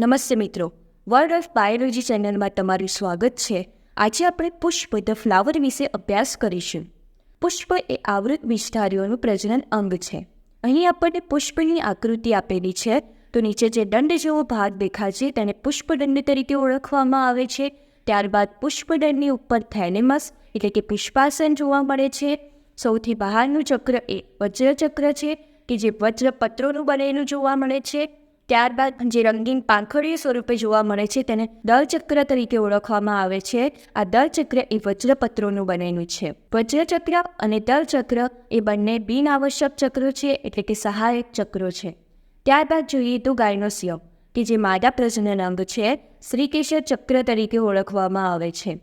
નમસ્તે મિત્રો. World of biology ચેનલમાં તમારું સ્વાગત છે. આજે આપણે પુષ્પ ધ ફ્લાવર વિશે અભ્યાસ કરીશું. પુષ્પ એ આવૃત વિસ્તારીઓનું પ્રજનન અંગ છે. અહીં આપણને પુષ્પની આકૃતિ આપેલી છે. તો નીચે જે દંડ જેવો ભાગ દેખાય છે તેને પુષ્પદંડ તરીકે ઓળખવામાં આવે છે. ત્યારબાદ પુષ્પદંડની ઉપર થેનેમસ એટલે કે પુષ્પાસન જોવા મળે છે. સૌથી બહારનું ચક્ર એ વજ્રચક્ર છે, કે જે વજ્રપત્રોનું બનેલું જોવા મળે છે. ત્યારબાદ જે રંગીન પાંખડીય સ્વરૂપે જોવા મળે છે તેને દળચક્ર તરીકે ઓળખવામાં આવે છે. આ દળચક્ર એ વજ્રપત્રોનું બનેલું છે. વજ્રચક્ર અને દળચક્ર એ બંને બિનઆવશ્યક ચક્રો છે એટલે કે સહાયક ચક્રો છે. ત્યારબાદ જોઈએ તો ગાયનોસિયમ, કે જે માદા પ્રજનન અંગ છે, શ્રીકેશર ચક્ર તરીકે ઓળખવામાં આવે છે.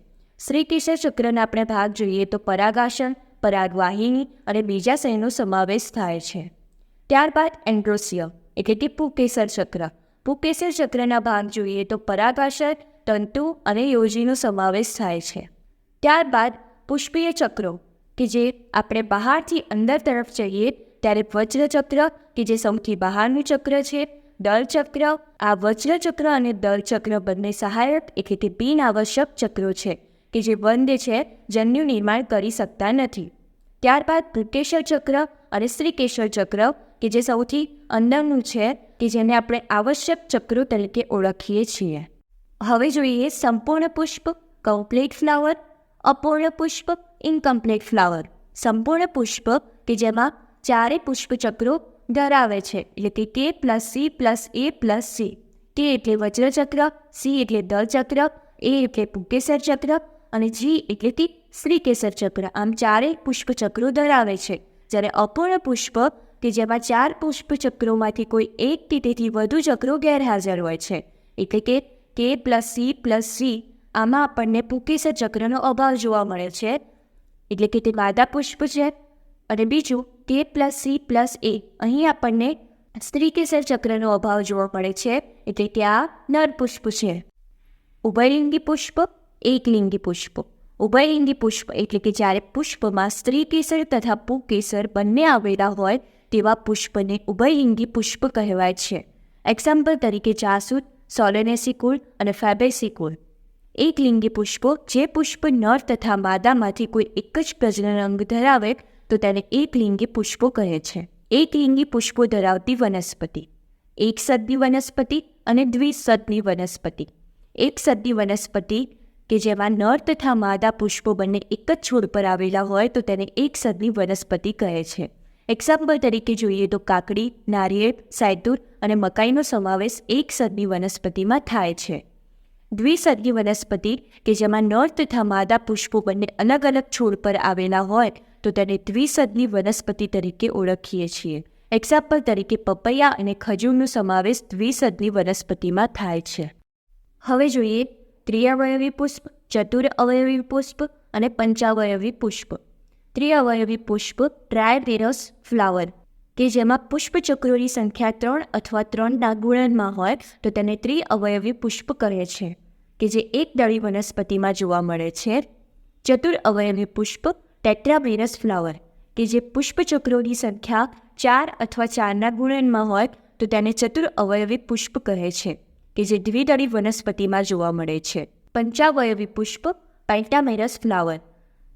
શ્રીકેશર ચક્રના આપણે ભાગ જોઈએ તો પરાગાસન, પરાગવાહિની અને બીજા શયનો સમાવેશ થાય છે. ત્યારબાદ એન્ડ્રોસિયમ એટલે કે પુકેસર ચક્ર. પુકેસર ચક્રના ભાગ જોઈએ તો પરાગાશર તંતુ અને યોજીનો સમાવેશ થાય છે. ત્યારબાદ પુષ્પીય ચક્રો, કે જે આપણે બહારથી અંદર તરફ જઈએ ત્યારે વજ્રચક્ર કે જે સૌથી બહારનું ચક્ર છે દળચક્ર આ વજ્રચક્ર અને દળચક્ર બંને સહાયક એટલે કે બિન આવશ્યક ચક્રો છે, કે જે બંધ છે, જન્યુ નિર્માણ કરી શકતા નથી. ત્યારબાદ પુકેશર ચક્ર અને શ્રીકેશર ચક્ર, કે જે સૌથી અંદરનું છે, કે જેને આપણે આવશ્યક ચક્રો તરીકે ઓળખીએ છીએ. હવે જોઈએ સંપૂર્ણ પુષ્પ કમ્પ્લીટ ફ્લાવર અપૂર્ણ પુષ્પ ઇનકમ્પ્લીટ ફ્લાવર સંપૂર્ણ પુષ્પ, કે જેમાં ચારે પુષ્પચક્રો ધરાવે છે, એટલે કે K plus C plus A plus C K એટલે વજ્રચક્ર સી એટલે દળચક્ર એ એટલે પુકેસર ચક્ર, અને જી એટલે કે શ્રીકેસર ચક્ર. આમ ચારેય પુષ્પચક્રો ધરાવે છે. જ્યારે અપૂર્ણ પુષ્પ કે જેમાં ચાર પુષ્પચક્રોમાંથી કોઈ એક કે તેથી વધુ ચક્રો ગેરહાજર હોય છે. એટલે કે K plus C plus C આમાં આપણને પુકેસર ચક્રનો અભાવ જોવા મળે છે. એટલે કે તે માદા પુષ્પ છે. અને બીજું કે પ્લસ સી પ્લસ એ અહીં આપણને સ્ત્રીકેસર ચક્રનો અભાવ જોવા મળે છે. એટલે કે આ નર પુષ્પ છે. ઉભયલિંગી પુષ્પ, એકલિંગી પુષ્પ. ઉભયલિંગી પુષ્પ એટલે કે જ્યારે પુષ્પમાં સ્ત્રી કેસર તથા પુકેસર બંને આવેલા હોય તેવા પુષ્પને ઉભયલિંગી પુષ્પ કહેવાય છે. એક્ઝામ્પલ તરીકે જાસૂદ સોલેનેસી કુળ અને ફેબેસી કુળ એકલિંગી પુષ્પો જે પુષ્પ નર તથા માદામાંથી કોઈ એક જ પ્રજનન અંગ ધરાવે તો તેને એકલિંગી પુષ્પો કહે છે. એકલિંગી પુષ્પો ધરાવતી વનસ્પતિ. એક સદની વનસ્પતિ અને દ્વિસદની વનસ્પતિ. એક સદની વનસ્પતિ કે જેમાં નર તથા માદા પુષ્પો બંને એક જ છોડ પર આવેલા હોય તો તેને એક સદની વનસ્પતિ કહે છે. એક્ઝામ્પલ તરીકે જોઈએ તો કાકડી, નારિયેળ સાયતુર અને મકાઈનો સમાવેશ એક સદની વનસ્પતિમાં થાય છે. દ્વિસદની વનસ્પતિ કે જેમાં નર તથા માદા પુષ્પો બંને અલગ અલગ છોડ પર આવેલા હોય તો તેને દ્વિસદની વનસ્પતિ તરીકે ઓળખીએ છીએ. એક્ઝામ્પલ તરીકે પપૈયા અને ખજૂરનો સમાવેશ દ્વિસદની વનસ્પતિમાં થાય છે. હવે જોઈએ ત્રિઅવયવી પુષ્પ ચતુર અવયવી પુષ્પ અને પંચાવયવી પુષ્પ. ત્રિઅવયવી પુષ્પ ટ્રાયપેરસ ફ્લાવર, કે જેમાં પુષ્પચક્રોની સંખ્યા ત્રણ અથવા ત્રણના ગુણનમાં હોય, તો તેને ત્રિઅવયવી પુષ્પ કહે છે, કે જે એક દળી વનસ્પતિમાં જોવા મળે છે. ચતુર અવયવી પુષ્પ ટેટ્રામેરસ ફ્લાવર, કે જે પુષ્પચક્રોની સંખ્યા ચાર અથવા ચારના ગુણનમાં હોય, તો તેને ચતુર અવયવી પુષ્પ કહે છે. કે જે દ્વિદળી વનસ્પતિમાં જોવા મળે છે. પંચાવયવી પુષ્પ, પેન્ટામેરસ ફ્લાવર.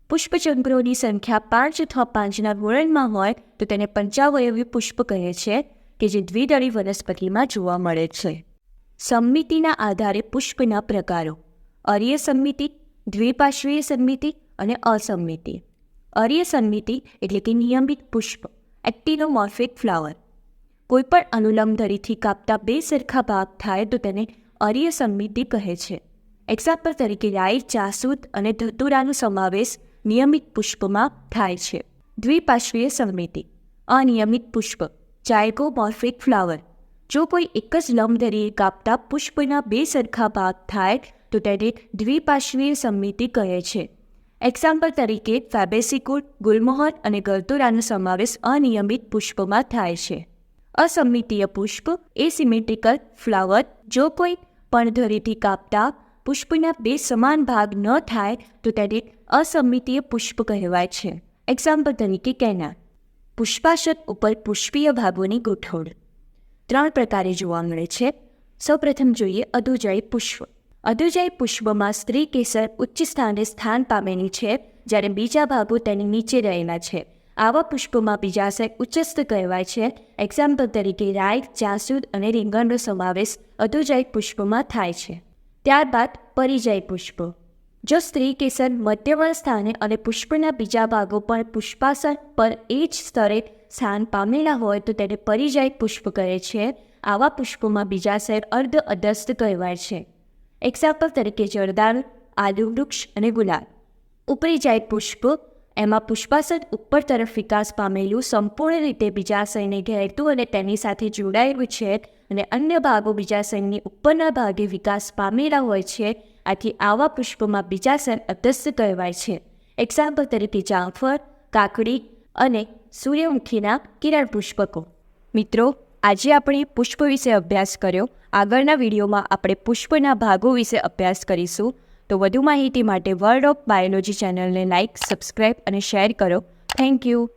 પુષ્પચંદ્રોની સંખ્યા પાંચ અથવા પાંચના ગુણનમાં હોય તો તેને પંચાવયવી પુષ્પ કહે છે, કે જે દ્વિદળી વનસ્પતિમાં જોવા મળે છે. સંમિતિના આધારે પુષ્પના પ્રકારો. અર્ય સંમિતિ દ્વિપાશ્વીય સંમિતિ અને અસંમિતિ. અર્ય સંમિતિ એટલે કે નિયમિત પુષ્પ, એક્ટિનોમોર્ફિક ફ્લાવર. કોઈપણ અનુલંબ ધરીથી કાપતા બે સરખા ભાગ થાય તો તેને અરિય સમિતિ કહે છે. એક્ઝામ્પલ તરીકે રાઈ જાસૂદ અને ધતુરાનો સમાવેશ નિયમિત પુષ્પમાં થાય છે. દ્વિપાશ્વીય સમિતિ. અનિયમિત પુષ્પ. Zygomorphic flower. જો કોઈ એક જ લંબધરીએ કાપતા પુષ્પના બે સરખા ભાગ થાય તો તેને દ્વિપાશ્વીય સમિતિ કહે છે. એક્ઝામ્પલ તરીકે ફેબેસિકુલ, ગુલમોહર અને ગલતુરાનો સમાવેશ અનિયમિત પુષ્પમાં થાય છે. અસમિતીય પુષ્પ, એસિમેટ્રિકલ ફ્લાવર, જો કોઈ પણધરીથી કાપતા પુષ્પના બે સમાન ભાગ ન થાય, તો તેને અસમિતીય પુષ્પ કહેવાય છે. એક્ઝામ્પલ તરીકે કેના પુષ્પાશક ઉપર પુષ્પીય ભાગોની ગોઠવણ. ત્રણ પ્રકારે જોવા મળે છે. સૌપ્રથમ જોઈએ અધુજાઈ પુષ્પ. અધુજાઈ પુષ્પમાં સ્ત્રી કેસર ઉચ્ચ સ્થાને સ્થાન પામેલી છે, જ્યારે બીજા ભાગો તેની નીચે રહેલા છે. આવા પુષ્પોમાં બીજાશય ઉચ્ચસ્થ કહેવાય છે એક્ઝામ્પલ તરીકે રાય જાસૂદ અને રીંગણનો સમાવેશ અધુજાઈ પુષ્પોમાં થાય છે ત્યારબાદ પરિજય પુષ્પ જો સ્ત્રી કેસર મધ્યવળ સ્થાને અને પુષ્પના બીજા ભાગો પણ પુષ્પાસન પર એ જ સ્તરે સ્થાન પામેલા હોય તો તેને પરિજાય પુષ્પ કહે છે આવા પુષ્પોમાં બીજાશય અર્ધ અધસ્ત કહેવાય છે એક્ઝામ્પલ તરીકે જરદાર આદુ વૃક્ષ અને ગુલાબ ઉપરી જાય પુષ્પ એમાં પુષ્પાસન ઉપર તરફ વિકાસ પામેલું સંપૂર્ણ રીતે બીજાશયને ઘેરતું અને તેની સાથે જોડાયેલું છે અને અન્ય ભાગો બીજાશયની ઉપરના ભાગે વિકાસ પામેલા હોય છે. આથી આવા પુષ્પમાં બીજાશય અધસ્ત કહેવાય છે. એક્ઝામ્પલ તરીકે જામફળ કાકડી અને સૂર્યમુખીના કિરણ પુષ્પકો. મિત્રો, આજે આપણે પુષ્પ વિશે અભ્યાસ કર્યો. આગળના વિડીયોમાં આપણે પુષ્પના ભાગો વિશે અભ્યાસ કરીશું. તો વધુ માહિતી માટે વર્લ્ડ ઓફ બાયોલોજી ચેનલને લાઇક સબસ્ક્રાઇબ અને શેર કરો. Thank you